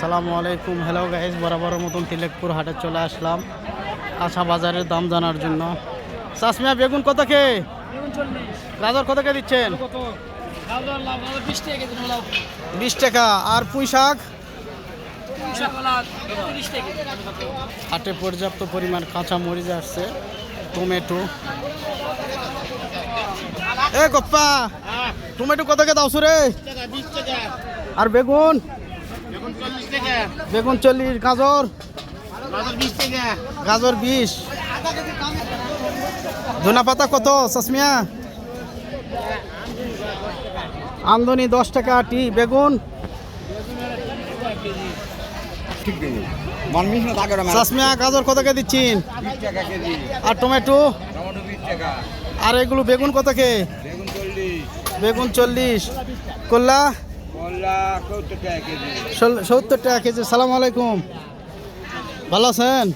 আসসালামু আলাইকুম। Hello guys বরাবর মতন তিলেকপুর হাটে চলে আসলাম কাঁচা বাজারের দাম জানার জন্য। চাষমিয়া বেগুন কত কে? গাজর কত কে দিচ্ছেন? বিশ টাকা আর পুঁই শাক? হাটে পর্যাপ্ত পরিমাণ কাঁচা মরিচ আসছে টমেটো। এ গপ্পা টমেটো কত কে দাও রে আর বেগুন? বেগুন চল্লিশ গাজর। গাজর বিশ ধনা পাতা কত চাষমিয়া আমদনি দশ টাকা টি বেগুন? চাষমিয়া গাজর কত কে দিচ্ছেন? বিশ টাকা কেজি আর টমেটো? আর এগুলো বেগুন কত কে? বেগুন চল্লিশ। বেগুন সত্তর টাকা কেজি। সালাম আলাইকুম। ভালো আছেন?